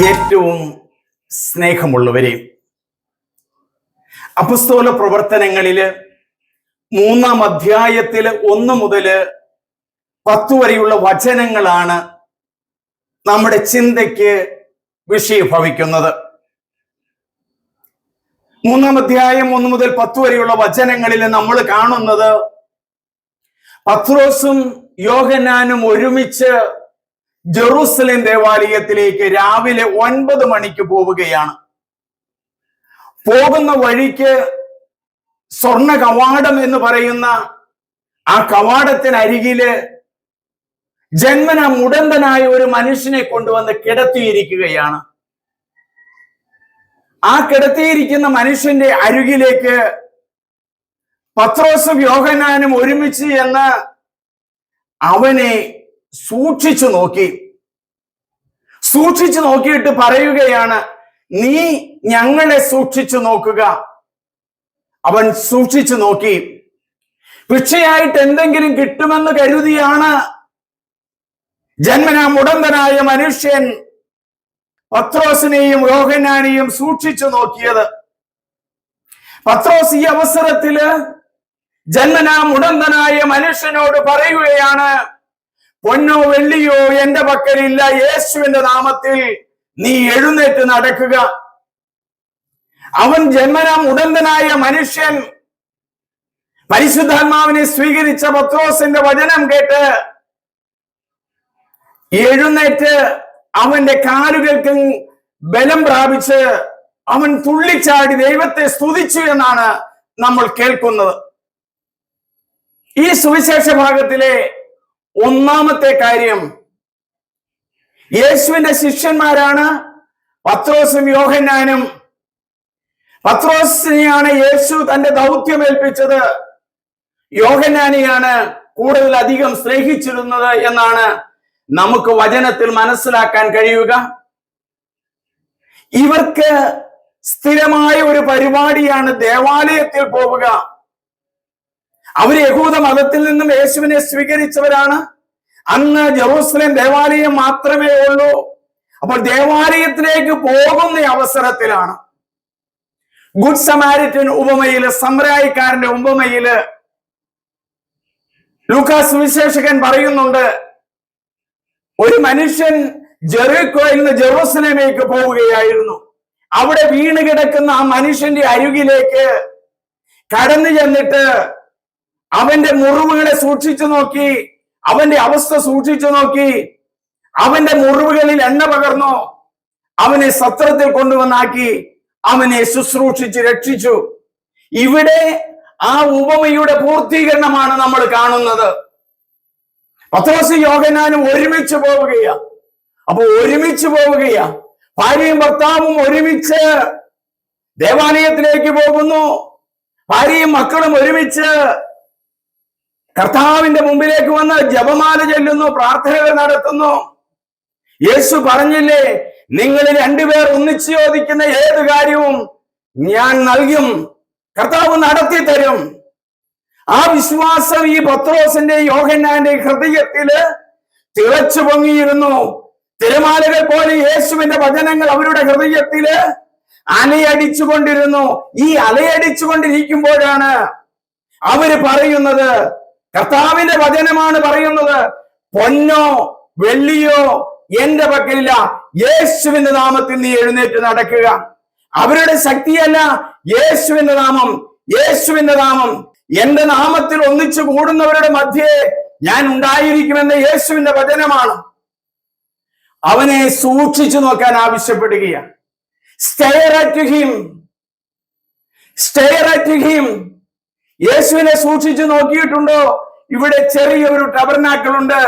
ഏറ്റവും സ്നേഹമുള്ളവരെ. അപസ്തോല പ്രവർത്തനങ്ങളിൽ മൂന്നാം അധ്യായത്തിൽ ഒന്ന് മുതൽ പത്തു വരെയുള്ള വചനങ്ങളാണ് നമ്മുടെ ചിന്തയ്ക്ക് വിഷയഭവിക്കുന്നത്. മൂന്നാം അധ്യായം ഒന്ന് മുതൽ പത്ത് വരെയുള്ള വചനങ്ങളിൽ നമ്മൾ കാണുന്നത് പത്രോസും യോഹനാനും ഒരുമിച്ച് ജെറൂസലേം ദേവാലയത്തിലേക്ക് രാവിലെ ഒൻപത് മണിക്ക് പോവുകയാണ്. പോകുന്ന വഴിക്ക് സ്വർണ കവാടം എന്ന് പറയുന്ന ആ കവാടത്തിനരികിൽ ജന്മന മുടന്തനായ ഒരു മനുഷ്യനെ കൊണ്ടുവന്ന് കിടത്തിയിരിക്കുകയാണ്. ആ കിടത്തിയിരിക്കുന്ന മനുഷ്യന്റെ അരികിലേക്ക് പത്രോസും യോഹനാനും ഒരുമിച്ച് എന്ന് അവനെ സൂക്ഷിച്ചു നോക്കി. സൂക്ഷിച്ചു നോക്കിയിട്ട് പറയുകയാണ് നീ ഞങ്ങളെ സൂക്ഷിച്ചു നോക്കുക. അവൻ സൂക്ഷിച്ചു നോക്കി. ഭിക്ഷയായിട്ട് എന്തെങ്കിലും കിട്ടുമെന്ന് കരുതിയാണ് ജന്മനാ മുടന്തനായ മനുഷ്യൻ പത്രോസിനെയും രോഹനാനെയും സൂക്ഷിച്ചു നോക്കിയത്. പത്രോസ് ഈ അവസരത്തിൽ ജന്മനാ മുടന്തനായ മനുഷ്യനോട് പറയുകയാണ് പൊന്നോ വെള്ളിയോ എന്റെ പക്കലില്ല. യേശുവിന്റെ നാമത്തിൽ നീ എഴുന്നേറ്റ് നടക്കുക. അവൻ ജന്മനം ഉടന്തനായ മനുഷ്യൻ. പരിശുദ്ധാത്മാവിനെ സ്വീകരിച്ച പത്രോസിന്റെ വചനം കേട്ട് എഴുന്നേറ്റ് അവന്റെ കാലുകൾക്ക് ബലം പ്രാപിച്ച് അവൻ തുള്ളിച്ചാടി ദൈവത്തെ സ്തുതിച്ചു എന്നാണ് നമ്മൾ കേൾക്കുന്നത്. ഈ സുവിശേഷ ഭാഗത്തിലെ ഒന്നാമത്തെ കാര്യം യേശുവിന്റെ ശിഷ്യന്മാരാണ് പത്രോസും യോഹന്നാനും. പത്രോസിനെയാണ് യേശു തന്റെ ദൗത്യം ഏൽപ്പിച്ചത്. യോഹന്നാനെയാണ് കൂടുതൽ അധികം സ്നേഹിച്ചിരുന്നത് എന്നാണ് നമുക്ക് വചനത്തിൽ മനസ്സിലാക്കാൻ കഴിയുക. ഇവർക്ക് സ്ഥിരമായ ഒരു പരിപാടിയാണ് ദേവാലയത്തിൽ പോവുക. അവർ യഹൂദ മതത്തിൽ നിന്നും യേശുവിനെ സ്വീകരിച്ചവരാണ്. അന്ന് ജെറൂസലേം ദേവാലയം മാത്രമേ ഉള്ളൂ. അപ്പോൾ ദേവാലയത്തിലേക്ക് പോകുന്ന അവസരത്തിലാണ്. ഗുഡ് സമാരിറ്റൻ ഉപമയിൽ സമ്രായിക്കാരന്റെ ഉപമയിൽ ലൂക്കാസ് വിശേഷകൻ പറയുന്നുണ്ട് ഒരു മനുഷ്യൻ ജെറിക്കോയിൽ നിന്ന് ജെറൂസലേമേക്ക് പോവുകയായിരുന്നു. അവിടെ വീണ് കിടക്കുന്ന ആ മനുഷ്യന്റെ അരികിലേക്ക് കടന്നു ചെന്നിട്ട് അവന്റെ മുറിവുകളെ സൂക്ഷിച്ചു നോക്കി. അവന്റെ അവസ്ഥ സൂക്ഷിച്ചു നോക്കി. അവന്റെ മുറിവുകളിൽ എണ്ണ പകർന്നു. അവനെ സത്രത്തിൽ കൊണ്ടുവന്നാക്കി. അവനെ ശുശ്രൂഷിച്ച് രക്ഷിച്ചു. ഇവിടെ ആ ഉപമയുടെ പൂർത്തീകരണമാണ് നമ്മൾ കാണുന്നത്. പത്രോസ് യോഗനാനും ഒരുമിച്ച് പോവുകയാ. അപ്പൊ ഒരുമിച്ച് പോവുകയാ. ഭാര്യയും ഭർത്താവും ഒരുമിച്ച് ദേവാലയത്തിലേക്ക് പോകുന്നു. ഭാര്യയും മക്കളും ഒരുമിച്ച് കർത്താവിന്റെ മുമ്പിലേക്ക് വന്ന് ജപമാല ചെല്ലുന്നു പ്രാർത്ഥനകൾ നടത്തുന്നു. യേശു പറഞ്ഞില്ലേ നിങ്ങൾ രണ്ടുപേർ ഒന്നിച്ചു ചോദിക്കുന്ന ഏത് കാര്യവും ഞാൻ നൽകും കർത്താവ് നടത്തി തരും. ആ വിശ്വാസം ഈ പത്രോസിന്റെ യോഹന്നാന്റെ ഹൃദയത്തിൽ തിളച്ചു പൊങ്ങിയിരുന്നു. തിരമാലകൾ പോലെ യേശുവിന്റെ വചനങ്ങൾ അവരുടെ ഹൃദയത്തിൽ അലയടിച്ചു കൊണ്ടിരുന്നു ഈ അലയടിച്ചു കൊണ്ടിരിക്കുമ്പോഴാണ് അവർ പറയുന്നത് കർത്താവിന്റെ വചനമാണ് പറയുന്നത് പൊന്നോ വെള്ളിയോ എന്റെ പക്കലില്ല. യേശുവിന്റെ നാമത്തിൽ നീ എഴുന്നേറ്റ് നടക്കുക. അവരുടെ ശക്തിയല്ല യേശുവിന്റെ നാമം. യേശുവിന്റെ നാമം. എന്റെ നാമത്തിൽ ഒന്നിച്ചു കൂടുന്നവരുടെ മധ്യേ ഞാൻ ഉണ്ടായിരിക്കുമെന്ന യേശുവിന്റെ വചനമാണ്. അവനെ സൂക്ഷിച്ചു നോക്കാൻ ആവശ്യപ്പെടുകയാണ്. Stare at him stare at him യേശുവിനെ സൂക്ഷിച്ചു നോക്കിയിട്ടുണ്ടോ? ഇവിടെ ചെറിയൊരു ടബർനാക്കൾ ഉണ്ട്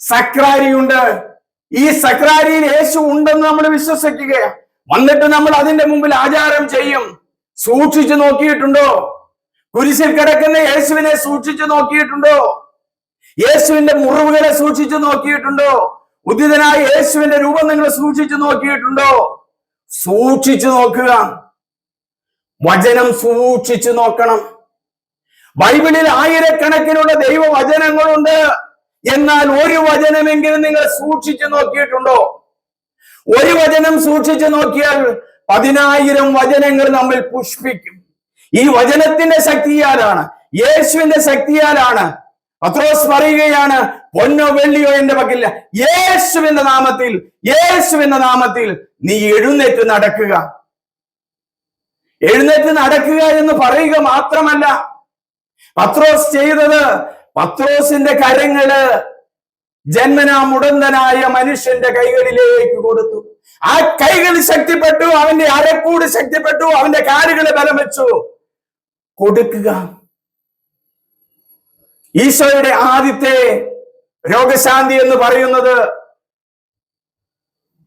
സക്രാരി ഉണ്ട് ഈ സക്രാരിയിൽ യേശു ഉണ്ടെന്ന് നമ്മൾ വിശ്വസിക്കുകയാണ് വന്നിട്ട് നമ്മൾ അതിന്റെ മുമ്പിൽ ആചാരം ചെയ്യും. സൂക്ഷിച്ചു നോക്കിയിട്ടുണ്ടോ? കുരിശിൽ കിടക്കുന്ന യേശുവിനെ സൂക്ഷിച്ചു നോക്കിയിട്ടുണ്ടോ? യേശുവിന്റെ മുറിവുകളെ സൂക്ഷിച്ചു നോക്കിയിട്ടുണ്ടോ? ഉദിതനായ യേശുവിന്റെ രൂപം നിങ്ങൾ സൂക്ഷിച്ചു നോക്കിയിട്ടുണ്ടോ? സൂക്ഷിച്ചു നോക്കുക. വചനം സൂക്ഷിച്ചു നോക്കണം. ബൈബിളിൽ ആയിരക്കണക്കിനുള്ള ദൈവവചനങ്ങളുണ്ട്. എന്നാൽ ഒരു വചനമെങ്കിലും നിങ്ങൾ സൂക്ഷിച്ചു നോക്കിയിട്ടുണ്ടോ? ഒരു വചനം സൂക്ഷിച്ചു നോക്കിയാൽ പതിനായിരം വചനങ്ങൾ നമ്മൾ പുഷ്പിക്കും. ഈ വചനത്തിന്റെ ശക്തിയാലാണ് യേശുവിന്റെ ശക്തിയാലാണ് പത്രോസ് പറയുകയാണ് പൊന്നോ വെള്ളിയോ എന്റെ പക്കില്ല യേശുവിന്റെ നാമത്തിൽ യേശുവിന്റെ നാമത്തിൽ നീ എഴുന്നേറ്റ് നടക്കുക. എഴുന്നേറ്റ് നടക്കുക എന്ന് പറയുക മാത്രമല്ല പത്രോസ് ചെയ്തത്. പത്രോസിന്റെ കരങ്ങൾ ജന്മനാ മുടന്തനായ മനുഷ്യന്റെ കൈകളിലേക്ക് കൊടുത്തു. ആ കൈകൾ ശക്തിപ്പെട്ടു അവന്റെ അരക്കൂട് ശക്തിപ്പെട്ടു അവന്റെ കാലുകൾ ബലം വെച്ചു. കൊടുക്കുക. ഈശോയുടെ ആദ്യത്തെ രോഗശാന്തി എന്ന് പറയുന്നത്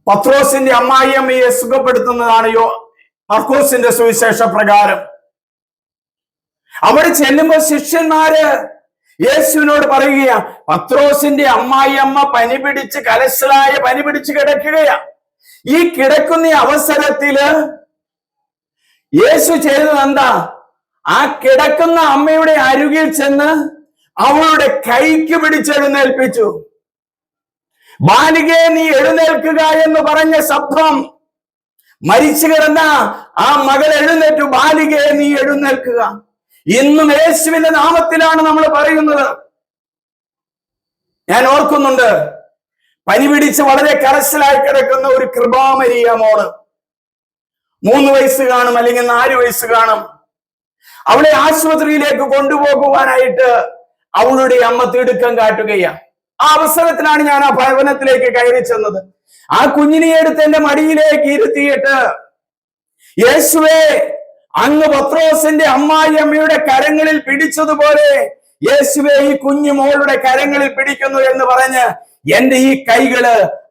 പത്രോസിന്റെ അമ്മായിയമ്മയെ സുഖപ്പെടുത്തുന്നതാണ് യോ മർക്കോസിന്റെ സുവിശേഷ പ്രകാരം. അവിടെ ചെല്ലുമ്പോൾ ശിഷ്യന്മാര് യേശുവിനോട് പറയുകയാ പത്രോസിന്റെ അമ്മായിയമ്മ പനി പിടിച്ച് കലശലായ പനി പിടിച്ച് കിടക്കുകയാ. ഈ കിടക്കുന്ന അവസരത്തിൽ യേശു ചെയ്തത് എന്താ? ആ കിടക്കുന്ന അമ്മയുടെ അരുകിൽ ചെന്ന് അവളുടെ കൈക്ക് പിടിച്ചെഴുന്നേൽപ്പിച്ചു. ബാലികയെ നീ എഴുന്നേൽക്കുക എന്ന് പറഞ്ഞ ശബ്ദം മരിച്ചു കിടന്ന. ആ മകൾ എഴുന്നേറ്റു. ബാലികയെ നീ എഴുന്നേൽക്കുക. ഇന്നും യേശുവിന്റെ നാമത്തിലാണ് നമ്മൾ പറയുന്നത്. ഞാൻ ഓർക്കുന്നുണ്ട് പനി പിടിച്ച് വളരെ കരച്ചിലായി കിടക്കുന്ന ഒരു കൃപാമരിയ മോൾ. മൂന്ന് വയസ്സ് കാണും അല്ലെങ്കിൽ നാല് വയസ്സ് കാണും. അവളെ ആശുപത്രിയിലേക്ക് കൊണ്ടുപോകുവാനായിട്ട് അവളുടെ അമ്മ തിടുക്കം കാട്ടുകയാണ്. ആ അവസരത്തിലാണ് ഞാൻ ആ ഭവനത്തിലേക്ക് കയറി ചെന്നത്. ആ കുഞ്ഞിനെ എടുത്ത് എന്റെ മടിയിലേക്ക് ഇരുത്തിയിട്ട് യേശുവേ അങ്ങ് പത്രോസിന്റെ അമ്മായി അമ്മയുടെ കരങ്ങളിൽ പിടിച്ചതുപോലെ യേശുവെ ഈ കുഞ്ഞു മോളുടെ കരങ്ങളിൽ പിടിക്കുന്നു എന്ന് പറഞ്ഞ് എന്റെ ഈ കൈകൾ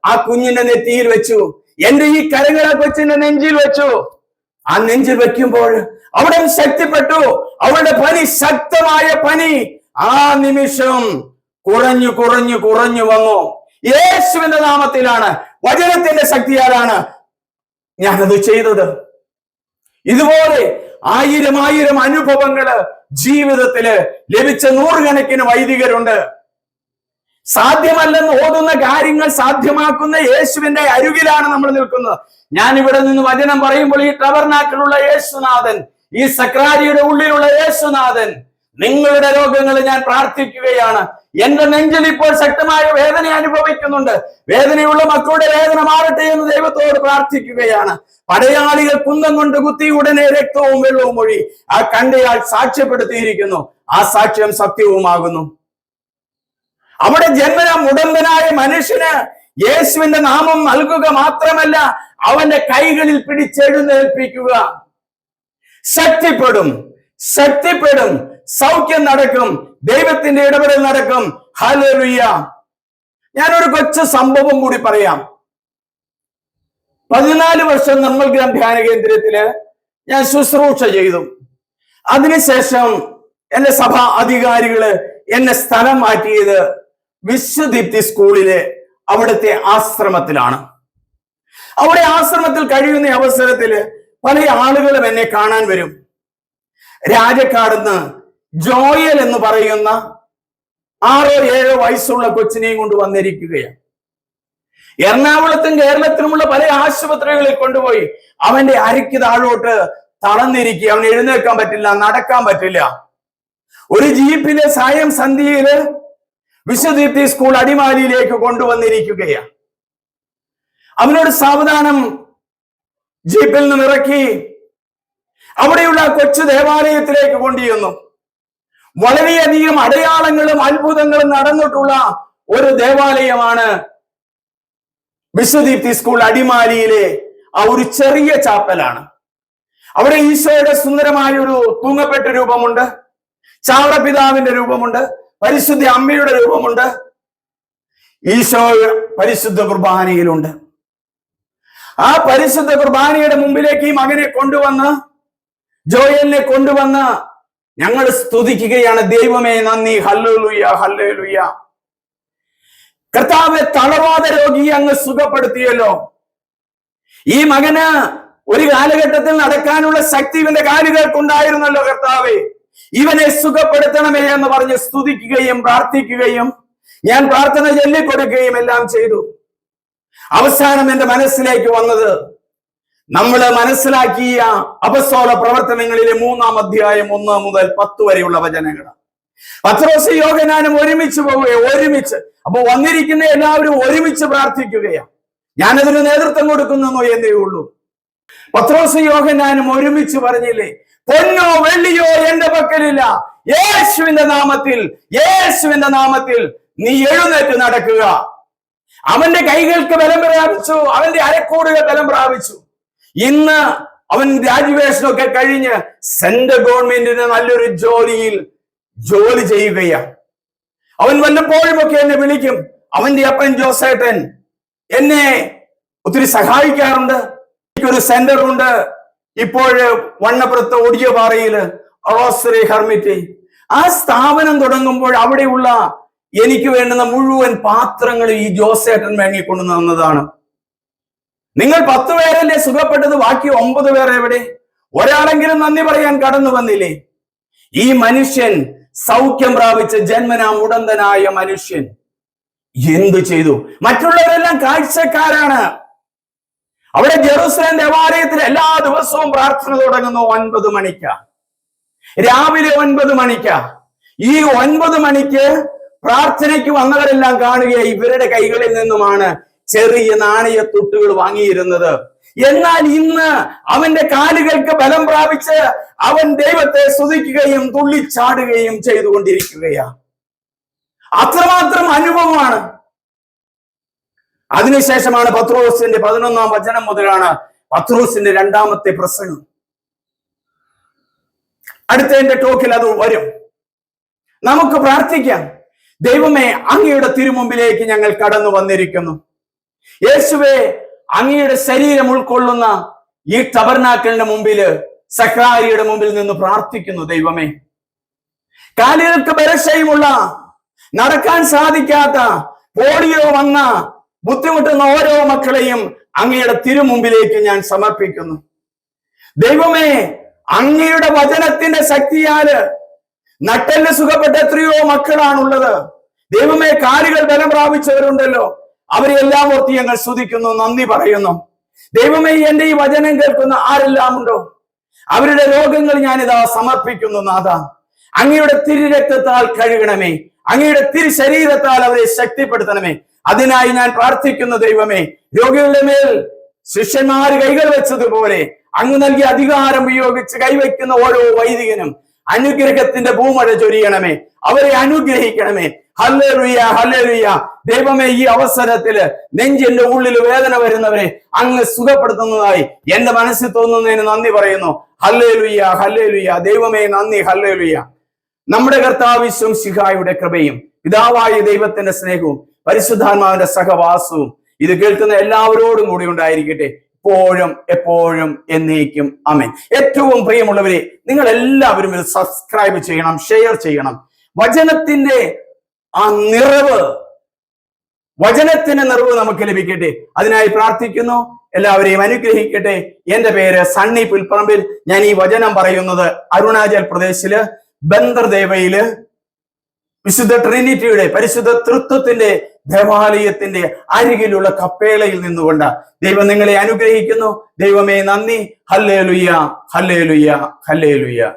ആ കുഞ്ഞിന്റെ നെറ്റിയിൽ വെച്ചു. എന്റെ ഈ കരങ്ങളെ കൊച്ചിന്റെ നെഞ്ചിൽ വെച്ചു. ആ നെഞ്ചിൽ വെക്കുമ്പോൾ അവിടെ ശക്തിപ്പെട്ടു. അവളുടെ പനി ശക്തമായ പനി ആ നിമിഷം കുറഞ്ഞു കുറഞ്ഞു കുറഞ്ഞു വന്നു. യേശുവിന്റെ നാമത്തിലാണ്. വചനത്തിന്റെ ശക്തിയാലാണ് ഞാനത് ചെയ്തത്. ഇതുപോലെ ആയിരം ആയിരം അനുഭവങ്ങൾ ജീവിതത്തിൽ ലഭിച്ച നൂറുകണക്കിന് വൈദികരുണ്ട്. സാധ്യമല്ലെന്ന് ഓടുന്ന കാര്യങ്ങൾ സാധ്യമാക്കുന്ന യേശുവിന്റെ അരുകിലാണ് നമ്മൾ നിൽക്കുന്നത്. ഞാൻ ഇവിടെ നിന്ന് വചനം പറയുമ്പോൾ ഈ ടവർനാക്കിലുള്ള യേശുനാഥൻ ഈ സക്രാരിയുടെ ഉള്ളിലുള്ള യേശുനാഥൻ നിങ്ങളുടെ രോഗങ്ങൾ ഞാൻ പ്രാർത്ഥിക്കുകയാണ്. എന്റെ നെഞ്ചിൽ ഇപ്പോൾ ശക്തമായ വേദന അനുഭവിക്കുന്നുണ്ട്. വേദനയുള്ള മക്കളുടെ വേദന മാറട്ടെ എന്ന് ദൈവത്തോട് പ്രാർത്ഥിക്കുകയാണ്. പടയാളികൾ കുന്തം കൊണ്ട് കുത്തി ഉടനെ രക്തവും വെള്ളവും ഒഴി ആ കണ്ടയാൾ സാക്ഷ്യപ്പെടുത്തിയിരിക്കുന്നു. ആ സാക്ഷ്യം സത്യവുമാകുന്നു. അവിടെ ജന്മന മുടന്തനായ മനുഷ്യന് യേശുവിന്റെ നാമം നൽകുക മാത്രമല്ല അവന്റെ കൈകളിൽ പിടിച്ചെഴുന്നേൽപ്പിക്കുക. ശക്തിപ്പെടും. ശക്തിപ്പെടും. സൗഖ്യം നടക്കും. ദൈവത്തിന്റെ ഇടപെടൽ നടക്കും. ഹല്ലേലൂയ ഞാനൊരു കൊച്ചു സംഭവം കൂടി പറയാം. പതിനാല് വർഷം നമ്മൾ ഗ്രാം ധ്യാന കേന്ദ്രത്തിൽ ഞാൻ ശുശ്രൂഷ ചെയ്തു. അതിനുശേഷം എന്റെ സഭാ അധികാരികൾ എന്നെ സ്ഥലം മാറ്റിയത് വിശ്വദീപ്തി സ്കൂളിലെ അവിടുത്തെ ആശ്രമത്തിലാണ്. അവിടെ ആശ്രമത്തിൽ കഴിയുന്ന അവസരത്തിൽ പല ആളുകളും എന്നെ കാണാൻ വരും. രാജക്കാടുന്ന് ജോയൽ എന്ന് പറയുന്ന ആറോ ഏഴോ വയസ്സുള്ള കൊച്ചിനെയും കൊണ്ട് വന്നിരിക്കുകയാണ്. എറണാകുളത്തും കേരളത്തിലുമുള്ള പല ആശുപത്രികളിൽ കൊണ്ടുപോയി അവന്റെ അരയ്ക്ക് താഴോട്ട് തളർന്നിരിക്കുക അവന് എഴുന്നേൽക്കാൻ പറ്റില്ല നടക്കാൻ പറ്റില്ല. ഒരു ജീപ്പിലെ സായം സന്ധ്യയിൽ വിശ്വദീപ്തി സ്കൂൾ അടിമാലിയിലേക്ക് കൊണ്ടുവന്നിരിക്കുകയാണ്. അവനോട് സാവധാനം ജീപ്പിൽ നിന്ന് ഇറക്കി അവിടെയുള്ള കൊച്ചു ദേവാലയത്തിലേക്ക് കൊണ്ടുചെന്നു. വളരെയധികം അടയാളങ്ങളും അത്ഭുതങ്ങളും നടന്നിട്ടുള്ള ഒരു ദേവാലയമാണ് വിശ്വദീപ്തി സ്കൂൾ അടിമാലിയിലെ ആ ഒരു ചെറിയ ചാപ്പലാണ്. അവിടെ ഈശോയുടെ സുന്ദരമായ ഒരു തൂങ്ങപ്പെട്ട രൂപമുണ്ട് ചാവറപിതാവിന്റെ രൂപമുണ്ട് പരിശുദ്ധ അമ്മയുടെ രൂപമുണ്ട് ഈശോ പരിശുദ്ധ കുർബാനയിലുണ്ട്. ആ പരിശുദ്ധ കുർബാനയുടെ മുമ്പിലേക്ക് ഈ മകനെ കൊണ്ടുവന്ന് ജോയലിനെ കൊണ്ടുവന്ന് ഞങ്ങൾ സ്തുതിക്കുകയാണ്. ദൈവമേ നന്ദി. ഹല്ലേലൂയ ഹല്ലേലൂയ. കർത്താവ് തളവാദ രോഗിയെ അങ്ങ് സുഖപ്പെടുത്തിയല്ലോ. ഈ മകന് ഒരു കാലഘട്ടത്തിൽ നടക്കാനുള്ള ശക്തി ഇവന്റെ കാലുകൾക്കുണ്ടായിരുന്നല്ലോ കർത്താവെ. ഇവനെ സുഖപ്പെടുത്തണമേ എന്ന് പറഞ്ഞ് സ്തുതിക്കുകയും പ്രാർത്ഥിക്കുകയും ഞാൻ പ്രാർത്ഥന ചൊല്ലിക്കൊടുക്കുകയും എല്ലാം ചെയ്തു. അവസാനം എന്റെ മനസ്സിലേക്ക് വന്നത് നമ്മൾ മനസ്സിലാക്കിയ അപസ്തോല പ്രവർത്തനങ്ങളിലെ മൂന്നാം അധ്യായം ഒന്ന് മുതൽ പത്ത് വരെയുള്ള വചനങ്ങളാണ് പത്രോസ് യോഗനാനും ഒരുമിച്ച് പോവുകയോ ഒരുമിച്ച്. അപ്പൊ വന്നിരിക്കുന്ന എല്ലാവരും ഒരുമിച്ച് പ്രാർത്ഥിക്കുകയാണ് ഞാനതിന് നേതൃത്വം കൊടുക്കുന്നു എന്നേ ഉള്ളൂ. പത്രോസ് യോഗനാനും ഒരുമിച്ച് പറഞ്ഞില്ലേ പൊന്നോ വെള്ളിയോ എന്റെ പക്കലില്ല. യേശുവിന്റെ നാമത്തിൽ യേശുവിന്റെ നാമത്തിൽ നീ എഴുന്നേറ്റ് നടക്കുക. അവന്റെ കൈകൾക്ക് ബലം പ്രാപിച്ചു അവന്റെ അരക്കോടുകൾ ബലം പ്രാപിച്ചു. ഇന്ന് അവൻ ഗ്രാജുവേഷനൊക്കെ കഴിഞ്ഞ് സെൻട്രൽ ഗവൺമെന്റിന് നല്ലൊരു ജോലിയിൽ ജോലി ചെയ്യുകയാണ്. അവൻ വല്ലപ്പോഴും ഒക്കെ എന്നെ വിളിക്കും അവന്റെ അപ്പൻ ജോസേട്ടൻ എന്നെ ഒത്തിരി സഹായിക്കാറുണ്ട് എനിക്കൊരു സെന്റർ ഉണ്ട്. ഇപ്പോൾ വണ്ണപ്പുറത്ത് ഒടിയപാറയിൽ റോസറി ഹെർമിറ്റി. ആ സ്ഥാപനം തുടങ്ങുമ്പോൾ അവിടെയുള്ള എനിക്ക് വേണ്ടുന്ന മുഴുവൻ പാത്രങ്ങളും ഈ ജോസേട്ടൻ വാങ്ങിക്കൊണ്ടു തന്നതാണ്. നിങ്ങൾ പത്ത് പേരല്ലേ സുഖപ്പെട്ടത്? ബാക്കി ഒമ്പത് പേർ എവിടെ? ഒരാളെങ്കിലും നന്ദി പറയാൻ കടന്നു വന്നില്ലേ? ഈ മനുഷ്യൻ സൗഖ്യം പ്രാപിച്ച ജന്മനാ മുടന്തനായ മനുഷ്യൻ. എന്തു ചെയ്തു? മറ്റുള്ളവരെല്ലാം കാഴ്ചക്കാരാണ്. അവിടെ ജെറൂസലേം ദേവാലയത്തിൽ എല്ലാ ദിവസവും പ്രാർത്ഥന തുടങ്ങുന്നു ഒൻപത് മണിക്ക. രാവിലെ ഒൻപത് മണിക്ക. ഈ ഒൻപത് മണിക്ക് പ്രാർത്ഥനയ്ക്ക് വന്നവരെല്ലാം കാണുകയായി ഇവരുടെ കൈകളിൽ നിന്നുമാണ് ചെറിയ നാണയത്തുട്ടുകൾ വാങ്ങിയിരുന്നത്. എന്നാൽ ഇന്ന് അവന്റെ കാലുകൾക്ക് ബലം പ്രാപിച്ച് അവൻ ദൈവത്തെ സ്തുതിക്കുകയും തുള്ളിച്ചാടുകയും ചെയ്തുകൊണ്ടിരിക്കുകയാണ്. അത്രമാത്രം അനുഭവമാണ്. അതിനുശേഷമാണ് പത്രോസിന്റെ പതിനൊന്നാം വചനം മുതലാണ് പത്രോസിന്റെ രണ്ടാമത്തെ പ്രസംഗം. അടുത്തതിന്റെ ടോക്കിൽ അത് വരും. നമുക്ക് പ്രാർത്ഥിക്കാം. ദൈവമേ അങ്ങയുടെ തിരുമുമ്പിലേക്ക് ഞങ്ങൾ കടന്നു വന്നിരിക്കുന്നു. യേശുവെ അങ്ങയുടെ ശരീരം ഉൾക്കൊള്ളുന്ന ഈ ടബർനാക്കലിന്റെ മുമ്പിൽ സക്രാരിയുടെ മുമ്പിൽ നിന്ന് പ്രാർത്ഥിക്കുന്നു ദൈവമേ. കാലുകൾക്ക് ബലശയുമുള്ള നടക്കാൻ സാധിക്കാത്ത പോളിയോ വന്ന ബുദ്ധിമുട്ടുന്ന ഓരോ മക്കളെയും അങ്ങയുടെ തിരുമുമ്പിലേക്ക് ഞാൻ സമർപ്പിക്കുന്നു. ദൈവമേ അങ്ങയുടെ വചനത്തിന്റെ ശക്തിയാൽ നട്ടൽ സുഖപ്പെട്ട എത്രയോ മക്കളാണുള്ളത്. ദൈവമേ കാലുകൾ ബലം പ്രാപിച്ചവരുണ്ടല്ലോ. അവരെ എല്ലാം ഓർത്ത് ഞങ്ങൾ സ്തുതിക്കുന്നു നന്ദി പറയുന്നു. ദൈവമേ എന്റെ ഈ വചനം കേൾക്കുന്ന ആരെല്ലാം ഉണ്ടോ അവരുടെ രോഗങ്ങൾ ഞാനിതാ സമർപ്പിക്കുന്നു നാഥ. അങ്ങയുടെ തിരുരക്തത്താൽ കഴുകണമേ. അങ്ങയുടെ തിരു ശരീരത്താൽ അവരെ ശക്തിപ്പെടുത്തണമേ. അതിനായി ഞാൻ പ്രാർത്ഥിക്കുന്നു ദൈവമേ. രോഗികളുടെ മേൽ ശിഷ്യന്മാർ കൈകൾ വെച്ചതുപോലെ അങ്ങ് നൽകിയ അധികാരം ഉപയോഗിച്ച് കൈവയ്ക്കുന്ന ഓരോ വൈദികനും അനുഗ്രഹത്തിന്റെ ഭൂമഴ ചൊരിയണമേ. അവരെ അനുഗ്രഹിക്കണമേ. ഹല്ലേലൂയ ഹല്ലേലൂയ. ദൈവമേ ഈ അവസരത്തിൽ നെഞ്ചിന്റെ ഉള്ളിൽ വേദന വരുന്നവരെ അങ്ങ് സുഖപ്പെടുത്തുന്നതായി എന്റെ മനസ്സിൽ തോന്നുന്നതിന് നന്ദി പറയുന്നു. ഹല്ലേലൂയ ഹല്ലേലൂയ. ദൈവമേ നന്ദി ഹല്ലേലൂയ. നമ്മുടെ കർത്താവിശ്വം ശിഖായുടെ കൃപയും പിതാവായ ദൈവത്തിന്റെ സ്നേഹവും പരിശുദ്ധാത്മാവിന്റെ സഹവാസവും ഇത് കേൾക്കുന്ന എല്ലാവരോടും കൂടി ഉണ്ടായിരിക്കട്ടെ. എപ്പോഴും എപ്പോഴും എന്നേക്കും. അമേൻ ഏറ്റവും പ്രിയമുള്ളവരെ നിങ്ങൾ എല്ലാവരും ഇത് സബ്സ്ക്രൈബ് ചെയ്യണം ഷെയർ ചെയ്യണം. വചനത്തിന്റെ ആ നിറവ് വചനത്തിന്റെ നിറവ് നമുക്ക് ലഭിക്കട്ടെ. അതിനായി പ്രാർത്ഥിക്കുന്നു. എല്ലാവരെയും അനുഗ്രഹിക്കട്ടെ. എന്റെ പേര് സണ്ണി പുൽപ്പറമ്പിൽ. ഞാൻ ഈ വചനം പറയുന്നത് അരുണാചൽ പ്രദേശിൽ ബന്ദർദേവയിൽ വിശുദ്ധ ട്രിനിറ്റിയുടെ പരിശുദ്ധ തൃത്വത്തിന്റെ ദേവാലയത്തിന്റെ അരികിലുള്ള കപ്പേളയിൽ നിന്നുകൊണ്ട്. ദൈവം നിങ്ങളെ അനുഗ്രഹിക്കുന്നു. ദൈവമേ നന്ദി. ഹല്ലേ ലുയ്യ ഹല്ലേ ലുയ്യ ഹല്ലേ ലുയ്യ